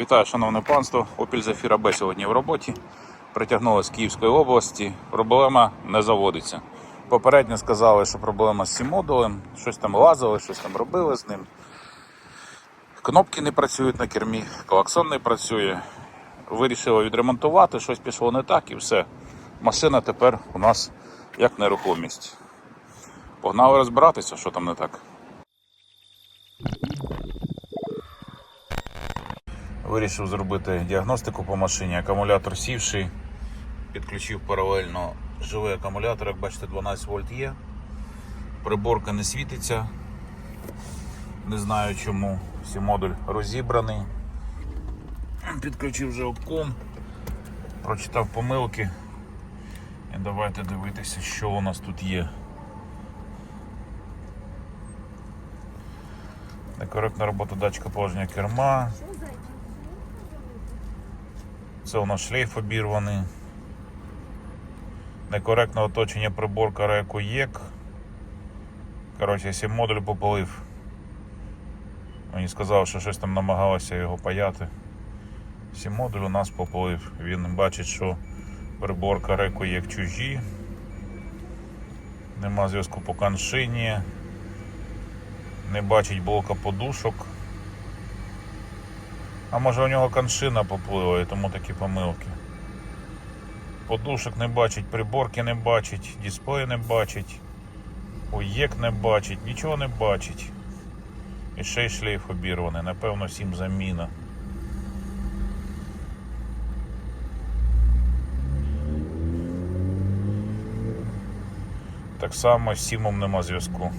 Вітаю, шановне панство. Opel Zafira B сьогодні в роботі. Притягнули з Київської області. Проблема не заводиться. Попередньо сказали, що проблема з цим модулем. Щось там лазили, щось там робили з ним. Кнопки не працюють на кермі, клаксон не працює. Вирішили відремонтувати, щось пішло не так і все. Машина тепер у нас як нерухомість. Погнали розбиратися, що там не так. Вирішив зробити діагностику по машині. Акумулятор сівший. Підключив паралельно живий акумулятор, як бачите, 12 вольт є. Приборка не світиться. Не знаю чому. Всі модуль розібраний. Підключив вже обком. Прочитав помилки. І давайте дивитися, що у нас тут є. Некоректна робота датчика положення керма. Це у нас шлейф обірваний. Некоректне оточення приборка реку ЄК. Коротше, якщо модуль попалив. Мені сказали, що щось там намагалося його паяти. Всі модуль у нас поплив. Він бачить, що приборка реку ЄК чужі. Нема зв'язку по коншині. Не бачить блока подушок. А може у нього коншина поплила і тому такі помилки. Подушок не бачить, приборки не бачить, дисплей не бачить, уєк не бачить, нічого не бачить. І ще й шлейф обірваний, напевно, всім заміна. Так само з сімом нема зв'язку.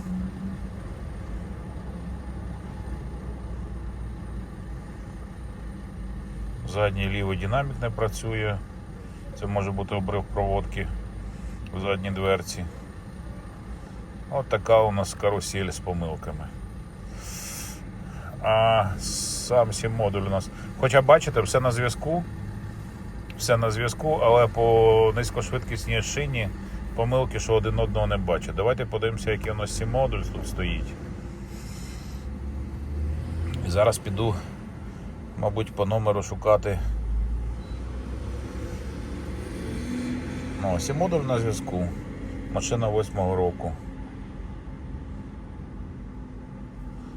Задній лівий динамік не працює. Це може бути обрив проводки в задній дверці. От така у нас карусель з помилками. А сам сім модуль у нас. Хоча бачите, все на зв'язку. Все на зв'язку, але по низькошвидкісній шині помилки, що один одного не бачать. Давайте подивимося, який у нас сім модуль тут стоїть. І зараз піду мабуть, по номеру шукати. Ну, ось і модуль на зв'язку. Машина 8-го року.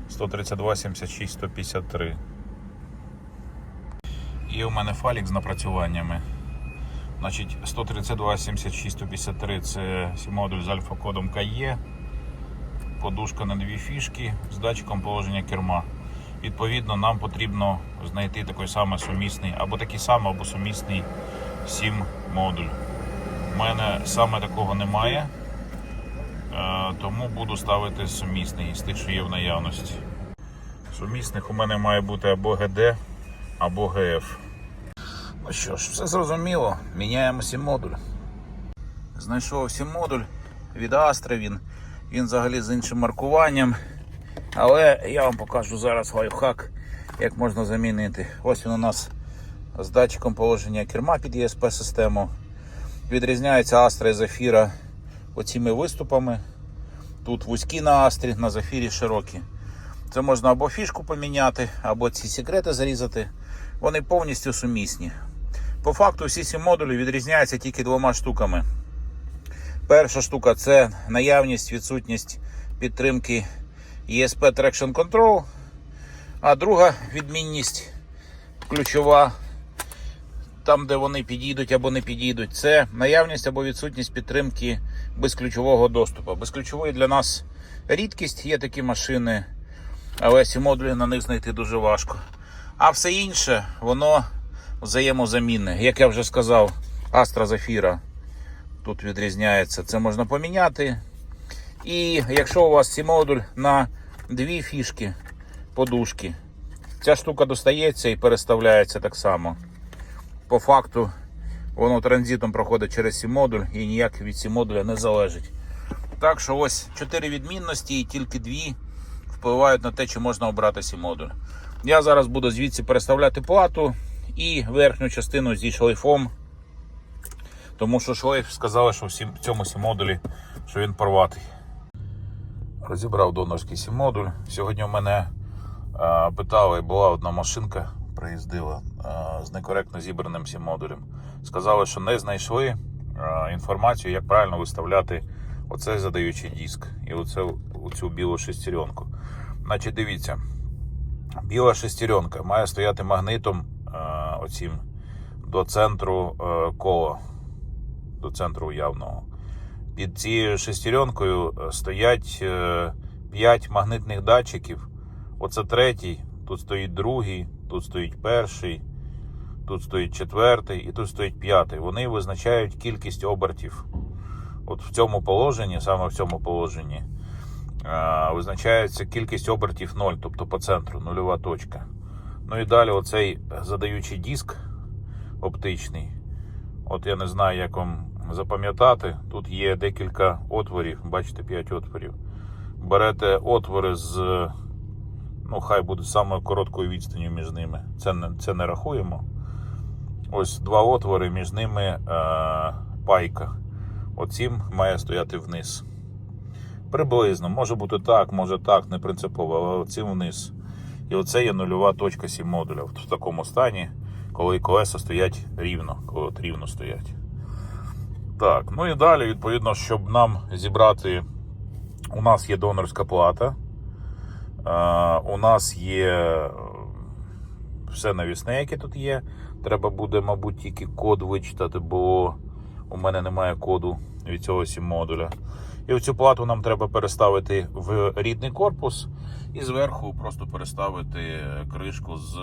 132 76 153. І у мене фалік з напрацюваннями. Значить, 132 76 153 це модуль з альфа-кодом КЕ. Подушка на дві фішки з датчиком положення керма. Відповідно, нам потрібно знайти такий самий сумісний, або такий самий, або сумісний сім модуль. У мене саме такого немає, е, тому буду ставити сумісний з тих, що є в наявності. Сумісних у мене має бути або ГД, або ГФ. Ну що ж, все зрозуміло. Міняємо сім модуль. Знайшов сім модуль від Астри. Він, він взагалі з іншим маркуванням. Але я вам покажу зараз лайфхак, як можна замінити. Ось він у нас з датчиком положення керма під ESP систему. Відрізняється Астра і Зафіра оціми виступами. Тут вузькі на Астрі, на Зафірі широкі. Це можна або фішку поміняти, або ці секрети зарізати. Вони повністю сумісні. По факту всі ці модулі відрізняються тільки двома штуками. Перша штука це наявність, відсутність підтримки ESP Traction Control. А друга відмінність ключова, там, де вони підійдуть або не підійдуть, це наявність або відсутність підтримки безключового доступу. Безключовий для нас рідкість, є такі машини, але ці модулі на них знайти дуже важко. А все інше, воно взаємозамінне. Як я вже сказав, Astra Zafira тут відрізняється. Це можна поміняти. І якщо у вас цей модуль на дві фішки подушки, ця штука достається і переставляється так само. По факту воно транзитом проходить через цей модуль і ніяк від цього модуля не залежить. Так що ось чотири відмінності і тільки дві впливають на те, чи можна обрати цей модуль. Я зараз буду звідси переставляти плату і верхню частину зі шлейфом. Тому що шлейф сказали, що в цьому сім модулі що він порватий. Розібрав донорський сім модуль. Сьогодні у мене е, питали, була одна машинка приїздила е, з некоректно зібраним всім модулем. Сказали, що не знайшли е, інформацію, як правильно виставляти оцей задаючий диск і оце, оцю білу шестеренку. Значить, дивіться, біла шестеренка має стояти магнитом е, оцім до центру е, кола, до центру уявного. Під цією шестеренкою е, стоять 5 магнитних датчиків. Оце третій, тут стоїть другий, тут стоїть перший, тут стоїть четвертий і тут стоїть п'ятий. Вони визначають кількість обертів. От в цьому положенні, саме в цьому положенні, е, визначається кількість обертів 0, тобто по центру, нульова точка. Ну і далі оцей задаючий диск оптичний. От я не знаю, як вам запам'ятати. Тут є декілька отворів, бачите, 5 отворів. Берете отвори з, ну, хай буде самою короткою відстанню між ними. Це не, це не рахуємо. Ось два отвори, між ними е, пайка. Оцім має стояти вниз. Приблизно, може бути так, може так, не принципово, але оцім вниз. І оце є нульова точка сім модуля. В такому стані, коли колеса стоять рівно, коли от рівно стоять. Так, ну і далі, відповідно, щоб нам зібрати, у нас є донорська плата. Е, у нас є е, все навісне, яке тут є. Треба буде, мабуть, тільки код вичитати, бо у мене немає коду від цього сім модуля. І в цю плату нам треба переставити в рідний корпус і зверху просто переставити кришку з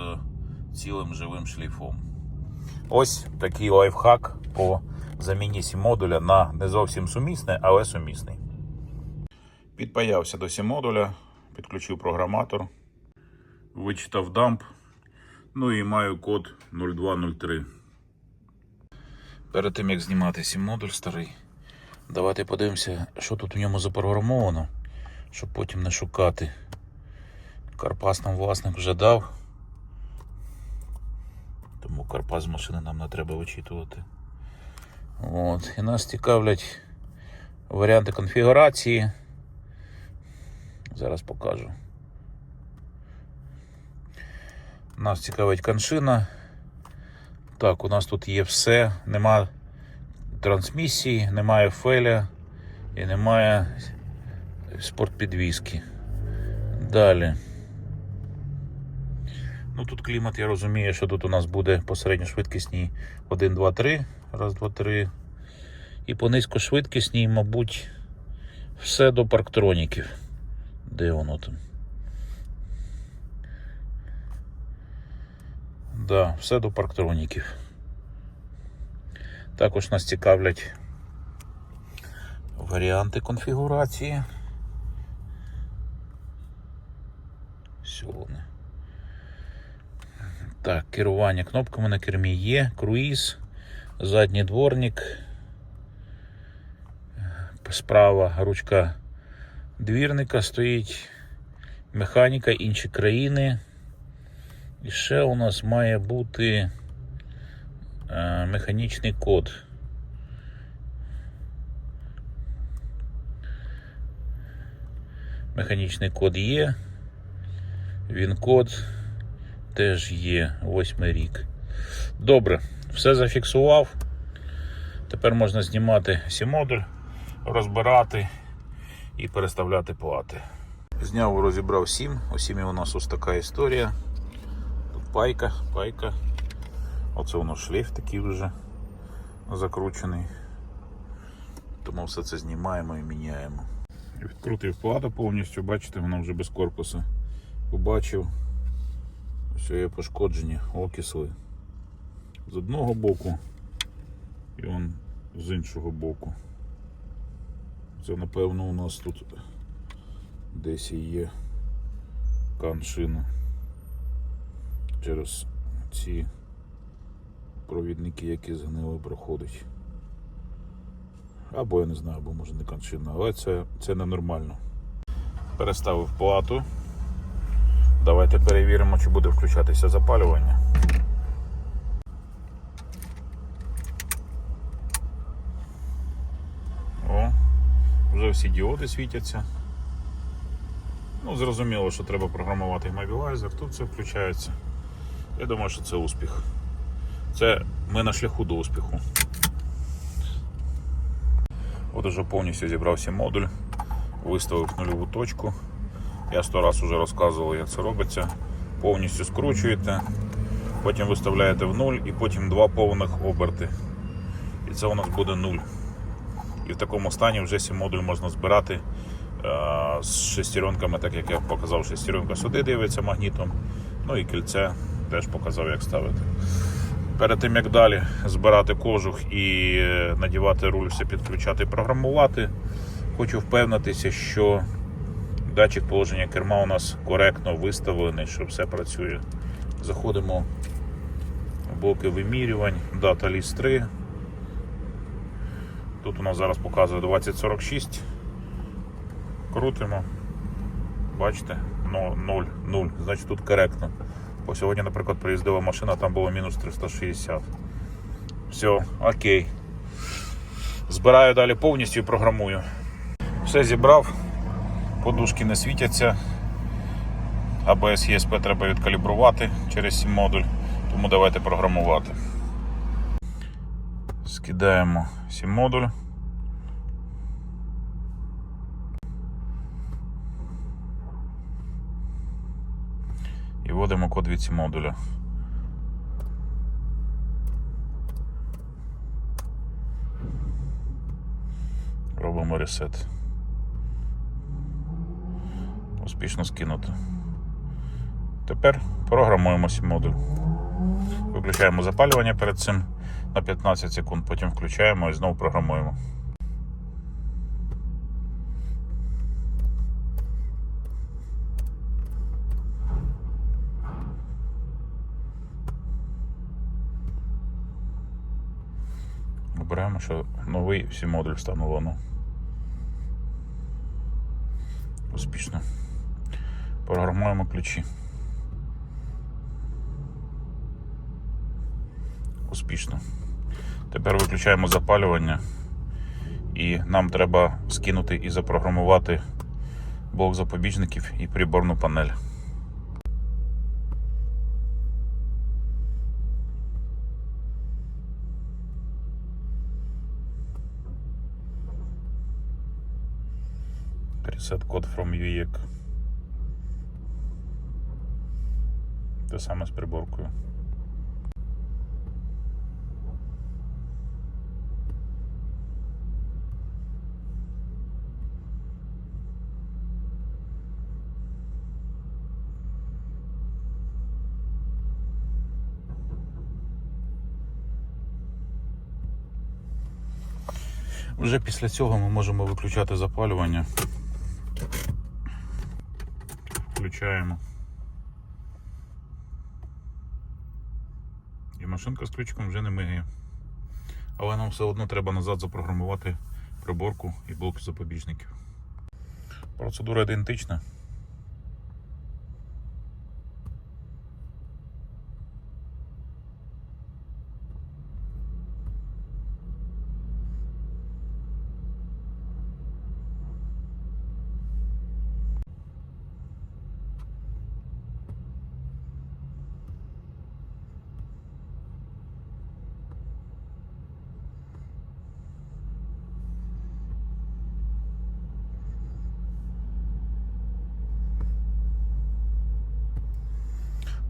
цілим живим шліфом. Ось такий лайфхак по заміні сім модуля на не зовсім сумісне, але сумісний. Підпаявся до сім модуля, підключив програматор, вичитав дамп. Ну і маю код 0203. Перед тим як знімати сім модуль старий, давайте подивимося, що тут у ньому запрограмовано, щоб потім не шукати. Карпас нам власник вже дав. Тому карпас з машини нам не треба вичитувати. От. І нас цікавлять варіанти конфігурації. Зараз покажу. Нас цікавить коншина. Так, у нас тут є все. Нема трансмісії, немає феля і немає спортпідвізки. Далі. Ну тут клімат, я розумію, що тут у нас буде по середньошвидкісній 1, 2, 3. Раз, два, три. І по низькошвидкісній, мабуть, все до парктроніків. Де воно там? Да, все до парктроніків. Також нас цікавлять варіанти конфігурації. Вони. Так, керування кнопками на кермі є, круїз, задній дворник, справа ручка двірника стоїть, механіка, інші країни. І ще у нас має бути е, механічний код. Механічний код є. Він код теж є восьмий рік. Добре, все зафіксував. Тепер можна знімати сі модуль, розбирати і переставляти плати. Зняв, розібрав сім. У сімі у нас ось така історія. Тут пайка, пайка. Оце воно шлейф такий вже закручений. Тому все це знімаємо і міняємо. Відкрутив плата повністю, бачите, воно вже без корпусу. Побачив, що є пошкоджені окисли з одного боку і он з іншого боку. Це напевно у нас тут десь і є каншина через ці провідники, які згнили, проходить. Або я не знаю, або може не кончина, але це, це ненормально. Переставив плату. Давайте перевіримо, чи буде включатися запалювання. О, вже всі діоди світяться. Ну, зрозуміло, що треба програмувати мобілайзер, тут все включається. Я думаю, що це успіх. Це ми на шляху до успіху. От уже повністю зібрався модуль, виставив нульову точку. Я сто раз вже розказував, як це робиться. Повністю скручуєте, потім виставляєте в нуль і потім два повних оберти. І це у нас буде нуль. І в такому стані вже сім модуль можна збирати е, з шестеренками, так як я показав, шестеренка сюди дивиться магнітом. Ну і кільце теж показав, як ставити. Перед тим як далі збирати кожух і е, надівати руль, все підключати і програмувати, хочу впевнитися, що датчик положення керма у нас коректно виставлений, що все працює. Заходимо в блоки вимірювань, дата ліс 3. Тут у нас зараз показує 2046. Крутимо. Бачите? 0, 0. Значить тут коректно. Бо сьогодні, наприклад, приїздила машина, там було мінус 360. Все, окей. Збираю далі повністю і програмую. Все зібрав, подушки не світяться. ABS ESP треба відкалібрувати через сім модуль, тому давайте програмувати. Скидаємо сім модуль. і вводимо код від сім модуля. Робимо ресет. Успішно скинуто. Тепер програмуємо сім модуль. Виключаємо запалювання перед цим на 15 секунд, потім включаємо і знову програмуємо. Обираємо, що новий всі модуль встановлено. Успішно. Програмуємо ключі. Успішно. Тепер виключаємо запалювання і нам треба скинути і запрограмувати блок запобіжників і приборну панель. Reset код from UEC. Те саме з приборкою. Вже після цього ми можемо виключати запалювання. Включаємо. І машинка з ключиком вже не мигає. Але нам все одно треба назад запрограмувати приборку і блок запобіжників. Процедура ідентична.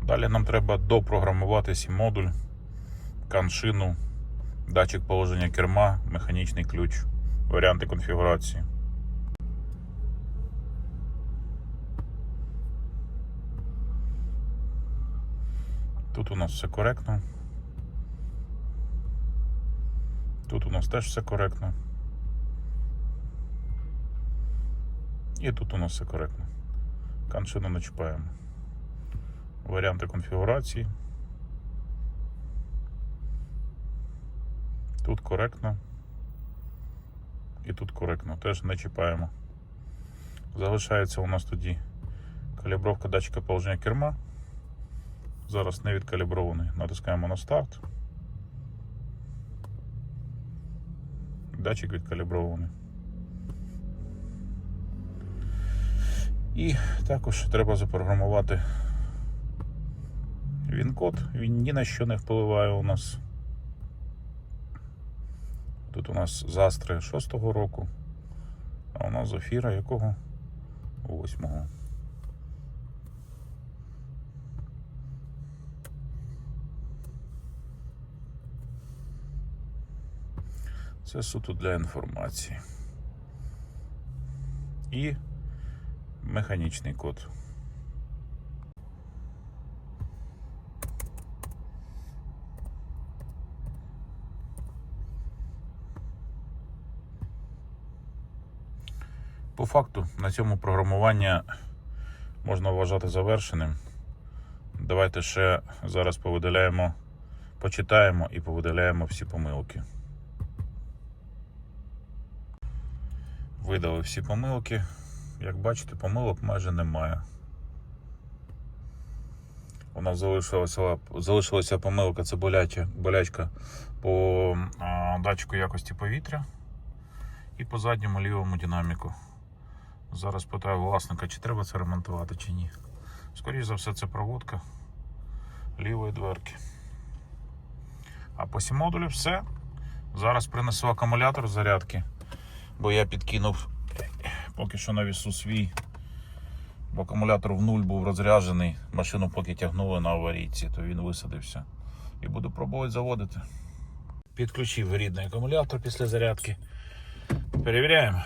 Далі нам треба допрограмувати модуль, каншину, датчик положення керма, механічний ключ, варіанти конфігурації. Тут у нас все коректно. Тут у нас теж все коректно. І тут у нас все коректно. Каншину не чіпаємо варіанти конфігурації. Тут коректно. І тут коректно, теж не чіпаємо. Залишається у нас тоді калібровка датчика положення керма. Зараз не відкалібрований. Натискаємо на старт. Датчик відкалібрований. І також треба запрограмувати Він код, він ні на що не впливає у нас. Тут у нас застри 6-го року, а у нас Зофіра якого? 8-го. Це суто для інформації. І механічний код. По факту на цьому програмування можна вважати завершеним. Давайте ще зараз повидаляємо, почитаємо і повидаляємо всі помилки. Видали всі помилки. Як бачите, помилок майже немає. У нас залишилася, залишилася помилка, це боляча, болячка по а, датчику якості повітря і по задньому лівому динаміку. Зараз питаю власника, чи треба це ремонтувати, чи ні. Скоріше за все, це проводка лівої дверки. А по сім модулю все. Зараз принесу акумулятор зарядки, бо я підкинув поки що на вісу свій. Бо акумулятор в нуль був розряджений, машину поки тягнули на аварійці, то він висадився. І буду пробувати заводити. Підключив рідний акумулятор після зарядки. Перевіряємо.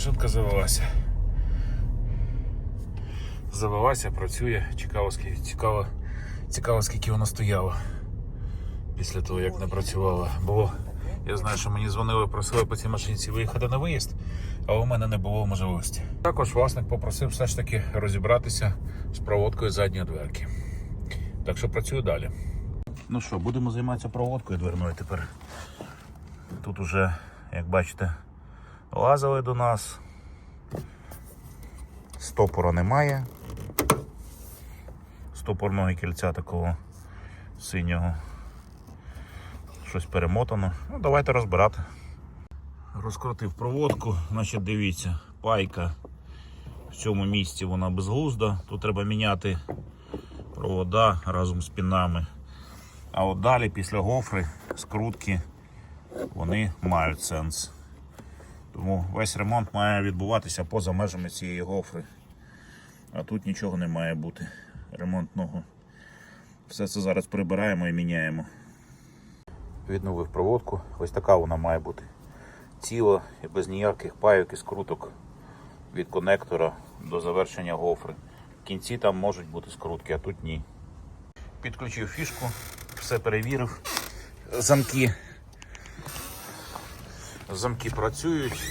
Машинка завелася. Завелася, працює. Цікаво, цікаво, цікаво, скільки вона стояла після того, як не працювала. Бо я знаю, що мені дзвонили, просили по цій машинці виїхати на виїзд, а у мене не було можливості. Також власник попросив все ж таки розібратися з проводкою задньої дверки. Так що працюю далі. Ну що, будемо займатися проводкою дверною тепер. Тут уже, як бачите, лазили до нас. Стопора немає. Стопорного кільця такого синього. Щось перемотано. Ну, давайте розбирати. Розкрутив проводку, значить дивіться, пайка в цьому місці вона безглузда. Тут треба міняти провода разом з пінами. А от далі після гофри, скрутки, вони мають сенс. Тому весь ремонт має відбуватися поза межами цієї гофри. А тут нічого не має бути ремонтного. Все це зараз прибираємо і міняємо. Відновив проводку. Ось така вона має бути. Ціла і без ніяких пайок і скруток від конектора до завершення гофри. В кінці там можуть бути скрутки, а тут ні. Підключив фішку, все перевірив. Замки. Замки працюють.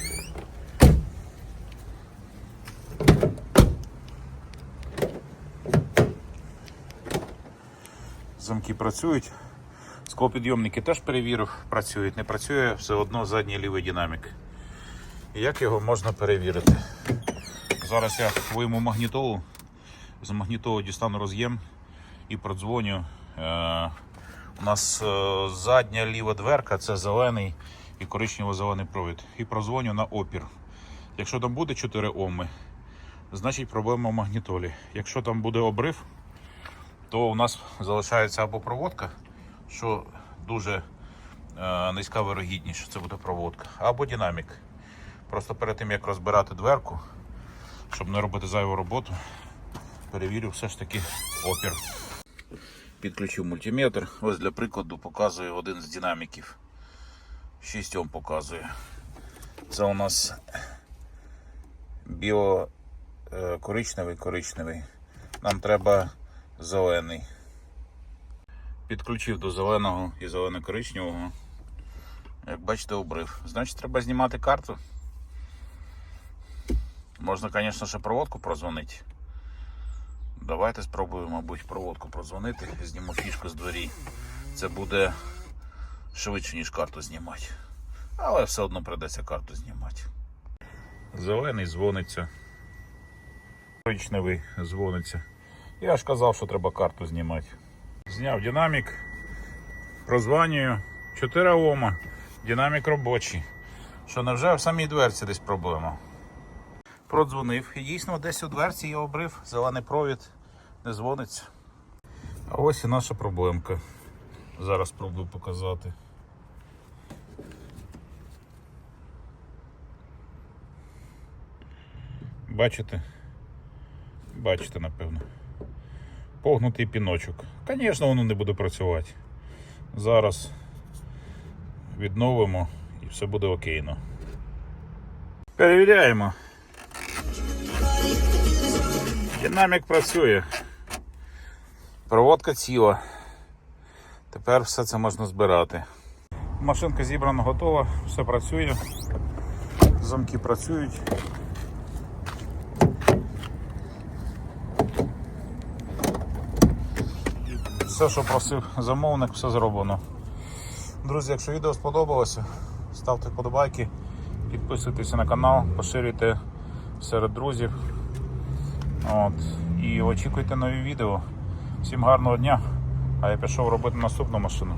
Замки працюють. Склопідйомники теж перевірив, працюють. Не працює все одно задній лівий динамік. Як його можна перевірити? Зараз я вийму магнітолу, з магнітолу дістану роз'єм і продзвоню. Е, у нас е, задня ліва дверка це зелений і коричнево-зелений провід. І прозвоню на опір. Якщо там буде 4 Оми, значить проблема в магнітолі. Якщо там буде обрив, то у нас залишається або проводка, що дуже е, низька вирогідність, що це буде проводка, або динамік. Просто перед тим як розбирати дверку, щоб не робити зайву роботу, перевірю все ж таки опір. Підключив мультиметр. Ось для прикладу показую один з динаміків. 6 Ом показує. Це у нас біо е, коричневий. Нам треба зелений. Підключив до зеленого і зелено-коричневого. Як бачите, обрив. Значить, треба знімати карту. Можна, звісно, ще проводку прозвонити. Давайте спробуємо, мабуть, проводку прозвонити. Зніму фішку з двері. Це буде швидше, ніж карту знімати. Але все одно придеться карту знімати. Зелений дзвониться. Коричневий дзвониться. Я ж казав, що треба карту знімати. Зняв динамік, прозванюю. 4 Ома. Динамік робочий. Що невже в самій дверці десь проблема? Продзвонив. І дійсно десь у дверці є обрив, зелений провід, не дзвониться. А ось і наша проблемка. Зараз спробую показати. Бачите? Бачите, напевно. Погнутий піночок. Звісно, воно не буде працювати. Зараз відновимо і все буде окейно. Перевіряємо. Динамік працює. Проводка ціла. Тепер все це можна збирати. Машинка зібрана, готова, все працює. Замки працюють. Все, що просив замовник, все зроблено. Друзі, якщо відео сподобалося, ставте вподобайки, підписуйтесь на канал, поширюйте серед друзів. От. І очікуйте нові відео. Всім гарного дня, а я пішов робити наступну машину.